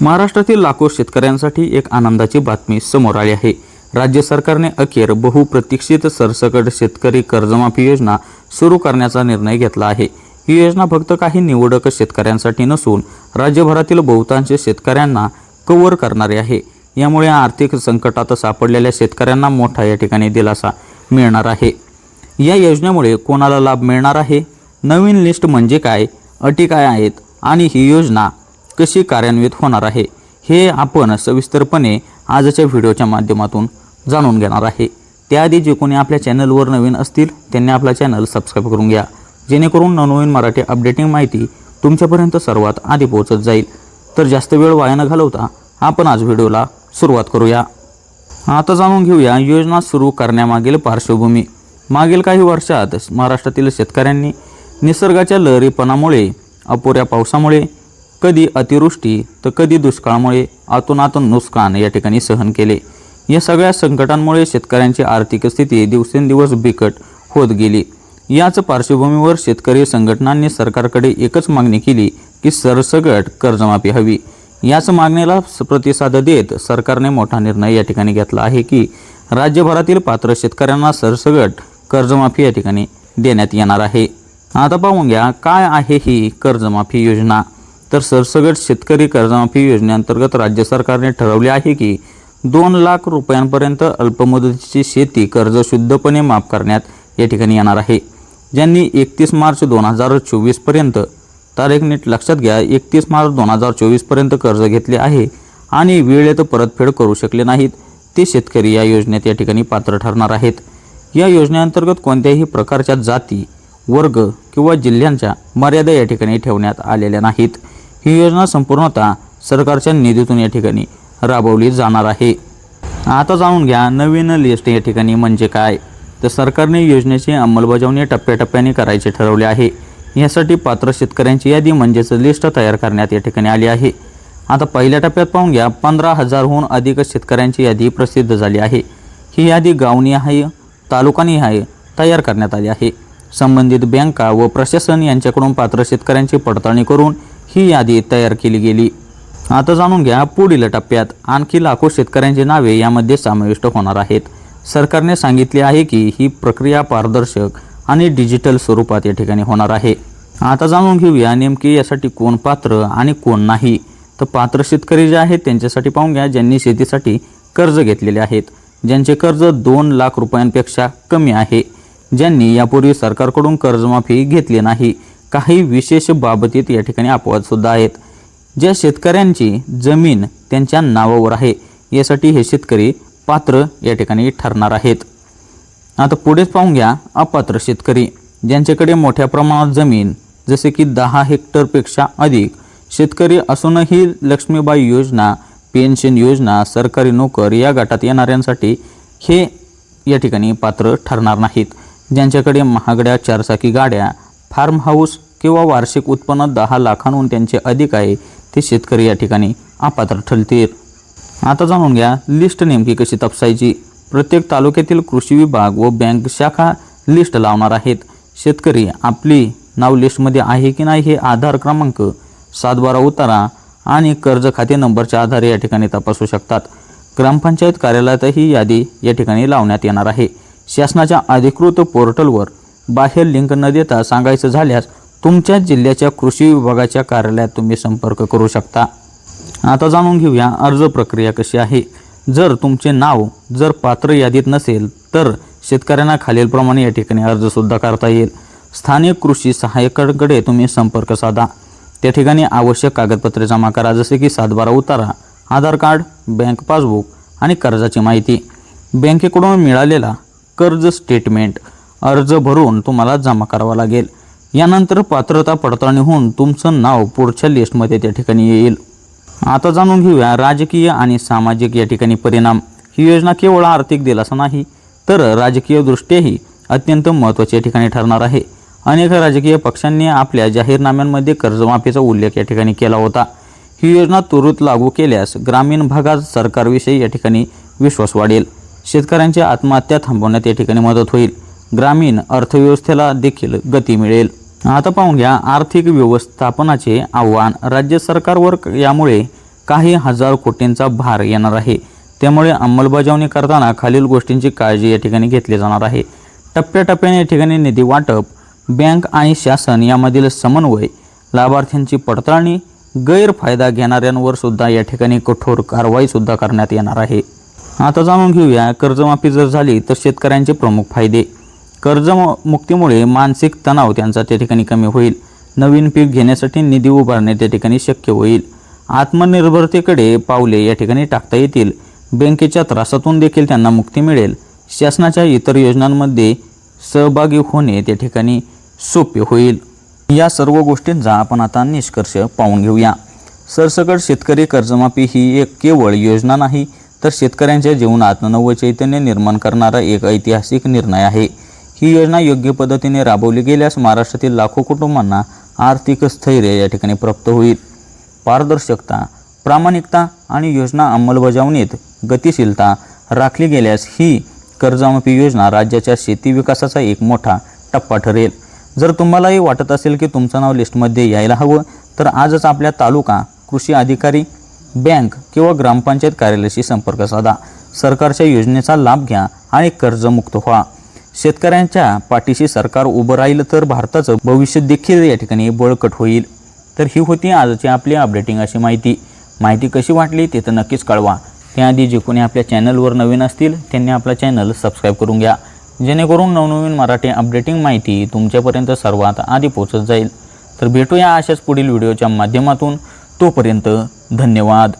महाराष्ट्रातील लाखो शेतकऱ्यांसाठी एक आनंदाची बातमी समोर आली आहे. राज्य सरकारने अखेर बहुप्रतीक्षित सरसकट शेतकरी कर्जमाफी योजना सुरू करण्याचा निर्णय घेतला आहे. ही योजना फक्त काही निवडक शेतकऱ्यांसाठी नसून राज्यभरातील बहुतांश शेतकऱ्यांना कव्हर करणारी आहे. यामुळे आर्थिक संकटात सापडलेल्या शेतकऱ्यांना मोठा या ठिकाणी दिलासा मिळणार आहे. या योजनेमुळे कोणाला लाभ मिळणार आहे? नवीन लिस्ट म्हणजे काय? अटी काय आहेत? आणि ही योजना कशी कार्यान्वित होणार आहे हे आपण सविस्तरपणे आजच्या व्हिडिओच्या माध्यमातून जाणून घेणार आहे. त्याआधी जे कोणी आपल्या चॅनलवर नवीन असतील त्यांनी आपला चॅनल सबस्क्राईब करून घ्या. जेणेकरून नवनवीन मराठी अपडेटिंग माहिती तुमच्यापर्यंत सर्वात आधी पोहोचत जाईल. तर जास्त वेळ वाया न घालवता आपण आज व्हिडिओला सुरुवात करूया. आता जाणून घेऊया योजना सुरू करण्यामागील पार्श्वभूमी. मागील काही वर्षात महाराष्ट्रातील शेतकऱ्यांनी निसर्गाच्या लहरीपणामुळे अपुऱ्या पावसामुळे कधी अतिवृष्टी तर कधी दुष्काळामुळे आतूनातून नुकसान या ठिकाणी सहन केले. या सगळ्या संकटांमुळे शेतकऱ्यांची आर्थिक स्थिती दिवसेंदिवस बिकट होत गेली. याच पार्श्वभूमीवर शेतकरी संघटनांनी सरकारकडे एकच मागणी केली की सरसगट कर्जमाफी हवी. याच मागणीला स- प्रतिसाद देत सरकारने मोठा निर्णय या ठिकाणी घेतला आहे की राज्यभरातील पात्र शेतकऱ्यांना सरसगट कर्जमाफी या ठिकाणी देण्यात येणार आहे. आता पाहून घ्या काय आहे ही कर्जमाफी योजना? तर सरसगट शेतकरी कर्जमाफी योजनेअंतर्गत राज्य सरकारने ठरवले आहे की दोन लाख रुपयांपर्यंत अल्पमुदतीची शेती कर्ज शुद्धपणे माफ करण्यात या ठिकाणी येणार आहे. ज्यांनी एकतीस मार्च दोन हजार चोवीसपर्यंत तारीख नीट लक्षात घ्या एकतीस मार्च दोन हजार चोवीसपर्यंत कर्ज घेतले आहे आणि वेळेत परतफेड करू शकले नाहीत ते शेतकरी या योजनेत या ठिकाणी पात्र ठरणार आहेत. या योजनेअंतर्गत कोणत्याही प्रकारच्या जाती वर्ग किंवा जिल्ह्यांच्या मर्यादा या ठिकाणी ठेवण्यात आलेल्या नाहीत. ही योजना संपूर्णतः सरकारच्या निधीतून या ठिकाणी राबवली जाणार आहे. आता जाणून घ्या नवीन लिस्ट या ठिकाणी म्हणजे काय? तर सरकारने योजनेची अंमलबजावणी टप्प्याटप्प्याने करायचे ठरवले आहे. यासाठी पात्र शेतकऱ्यांची यादी म्हणजेच लिस्ट तयार करण्यात या ठिकाणी आली आहे. आता पहिल्या टप्प्यात पाहून घ्या पंधरा हजारहून अधिक शेतकऱ्यांची यादी प्रसिद्ध झाली आहे. ही यादी गावनिहाय तालुकानिहाय तयार करण्यात आली आहे. संबंधित बँका व प्रशासन यांच्याकडून पात्र शेतकऱ्यांची पडताळणी करून ही यादी तयार केली गेली. आता जाणून घ्या पुढील टप्प्यात आणखी लाखो शेतकऱ्यांची नावे यामध्ये समाविष्ट होणार आहेत. सरकारने सांगितले आहे की ही प्रक्रिया पारदर्शक आणि डिजिटल स्वरूपात या ठिकाणी होणार आहे. आता जाणून घेऊया नेमकी यासाठी कोण पात्र आणि कोण नाही. तर पात्र शेतकरी जे आहेत त्यांच्यासाठी पाहून घ्या ज्यांनी शेतीसाठी कर्ज घेतलेले आहेत. ज्यांचे कर्ज दोन लाख रुपयांपेक्षा कमी आहे. ज्यांनी यापूर्वी सरकारकडून कर्जमाफी घेतली नाही. काही विशेष बाबतीत या ठिकाणी अपवादसुद्धा आहेत. ज्या शेतकऱ्यांची जमीन त्यांच्या नावावर आहे यासाठी हे शेतकरी पात्र या ठिकाणी ठरणार आहेत. आता पुढेच पाहून घ्या अपात्र शेतकरी. ज्यांच्याकडे मोठ्या प्रमाणात जमीन जसे की दहा हेक्टरपेक्षा अधिक शेतकरी असूनही लक्ष्मीबाई योजना पेन्शन योजना सरकारी नोकर या गटात येणाऱ्यांसाठी हे या ठिकाणी पात्र ठरणार नाहीत. ज्यांच्याकडे महागड्या चारचाकी गाड्या फार्म हाऊस किंवा वार्षिक उत्पन्न दहा लाखांहून त्यांचे अधिक आहे ते शेतकरी या ठिकाणी अपात्र ठरतील. आता जाणून घ्या लिस्ट नेमकी कशी तपासायची? प्रत्येक तालुक्यातील कृषी विभाग व बँक शाखा लिस्ट लावणार आहेत. शेतकरी आपली नाव लिस्टमध्ये आहे की नाही हे आधार क्रमांक सातबारा उतारा आणि कर्ज खाते नंबरच्या आधारे या ठिकाणी तपासू शकतात. ग्रामपंचायत कार्यालयातही यादी या ठिकाणी लावण्यात येणार आहे. शासनाच्या अधिकृत पोर्टलवर बाह्य लिंक न देता सांगायचं झाल्यास तुमच्या जिल्ह्याच्या कृषी विभागाच्या कार्यालयात तुम्ही संपर्क करू शकता. आता जाणून घेऊया अर्ज प्रक्रिया कशी आहे. जर तुमचे नाव जर पात्र यादीत नसेल तर शेतकऱ्यांना खालीलप्रमाणे या ठिकाणी अर्जसुद्धा करता येईल. स्थानिक कृषी सहाय्यकाकडे तुम्ही संपर्क साधा. त्या ठिकाणी आवश्यक कागदपत्रे जमा करा जसे की सातबारा उतारा आधार कार्ड बँक पासबुक आणि कर्जाची माहिती. बँकेकडून मिळालेला कर्ज स्टेटमेंट अर्ज भरून तुम्हाला जमा करावा लागेल. यानंतर पात्रता पडताळणी होऊन तुमचं नाव पुढच्या लिस्टमध्ये त्या ठिकाणी येईल. आता जाणून घेऊया राजकीय आणि सामाजिक या ठिकाणी परिणाम. ही योजना केवळ आर्थिक दिलासा नाही तर राजकीय दृष्ट्याही अत्यंत महत्त्वाची या ठिकाणी ठरणार आहे. अनेक राजकीय पक्षांनी आपल्या जाहीरनाम्यांमध्ये कर्जमाफीचा उल्लेख या ठिकाणी केला होता. ही योजना तुरुत लागू केल्यास ग्रामीण भागात सरकारविषयी या ठिकाणी विश्वास वाढेल. शेतकऱ्यांच्या आत्महत्या थांबवण्यात या ठिकाणी मदत होईल. ग्रामीण अर्थव्यवस्थेला देखील गती मिळेल. आता पाहून घ्या आर्थिक व्यवस्थापनाचे आव्हान राज्य सरकारवर यामुळे काही हजार कोटींचा भार येणार आहे. त्यामुळे अंमलबजावणी करताना खालील गोष्टींची काळजी या ठिकाणी घेतली जाणार आहे. टप्प्याटप्प्याने या ठिकाणी निधी वाटप बँक आणि शासन यामधील समन्वय लाभार्थ्यांची पडताळणी गैरफायदा घेणाऱ्यांवर सुद्धा या ठिकाणी कठोर कारवाईसुद्धा करण्यात येणार आहे. आता जाणून घेऊया कर्जमाफी जर झाली तर शेतकऱ्यांचे प्रमुख फायदे. कर्जमुक्तीमुळे मानसिक तणाव त्यांचा त्या ठिकाणी कमी होईल. नवीन पीक घेण्यासाठी निधी उभारणे त्या ठिकाणी शक्य होईल. आत्मनिर्भरतेकडे पावले या ठिकाणी टाकता येतील. बँकेच्या त्रासातून देखील त्यांना मुक्ती मिळेल. शासनाच्या इतर योजनांमध्ये सहभागी होणे त्या ठिकाणी सोपे होईल. या सर्व गोष्टींचा आपण आता निष्कर्ष पाहून घेऊया. सरसकट शेतकरी कर्जमाफी ही एक केवळ योजना नाही तर शेतकऱ्यांच्या जीवनात नवचैतन्य निर्माण करणारा एक ऐतिहासिक निर्णय आहे. ही योजना योग्य पद्धतीने राबवली गेल्यास महाराष्ट्रातील लाखो कुटुंबांना आर्थिक स्थैर्य या ठिकाणी प्राप्त होईल. पारदर्शकता प्रामाणिकता आणि योजना अंमलबजावणीत गतिशीलता राखली गेल्यास ही कर्जमाफी योजना राज्याच्या शेती विकासाचा एक मोठा टप्पा ठरेल. जर तुम्हालाही वाटत असेल की तुमचं नाव लिस्टमध्ये यायला हवं तर आजच आपल्या तालुका कृषी अधिकारी बँक किंवा ग्रामपंचायत कार्यालयाशी संपर्क साधा. सरकारच्या योजनेचा लाभ घ्या आणि कर्जमुक्त व्हा. शेतकऱ्यांच्या पाठीशी सरकार उभं राहिलं तर भारताचं भविष्य देखील या ठिकाणी बळकट होईल. तर ही होती आजची आपली अपडेटिंग अशी माहिती. माहिती कशी वाटली ते तर नक्कीच कळवा. त्याआधी जे कोणी आपल्या चॅनलवर नवीन असतील त्यांनी आपला चॅनल सबस्क्राईब करून घ्या. जेणेकरून नवनवीन मराठी अपडेटिंग माहिती तुमच्यापर्यंत सर्वात आधी पोचत जाईल. तर भेटूया अशाच पुढील व्हिडिओच्या माध्यमातून. तोपर्यंत धन्यवाद.